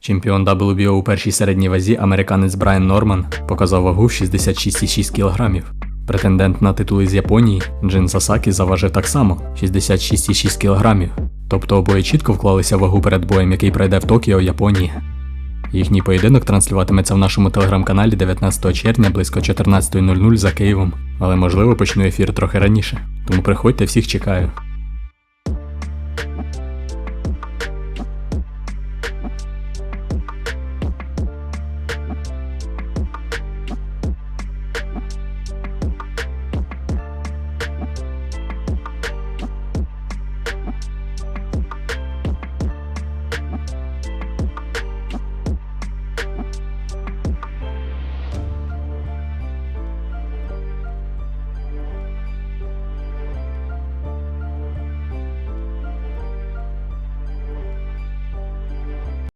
Чемпіон WBO у першій середній вазі американець Брайан Норман показав вагу в 66,6 кг. Претендент на титули з Японії Джин Сасакі заважив так само 66,6 кг. Тобто обоє чітко вклалися в вагу перед боєм, який пройде в Токіо, Японії. Їхній поєдинок транслюватиметься в нашому телеграм-каналі 19 червня близько 14.00 за Києвом, але можливо почну ефір трохи раніше. Тому приходьте, всіх чекаю.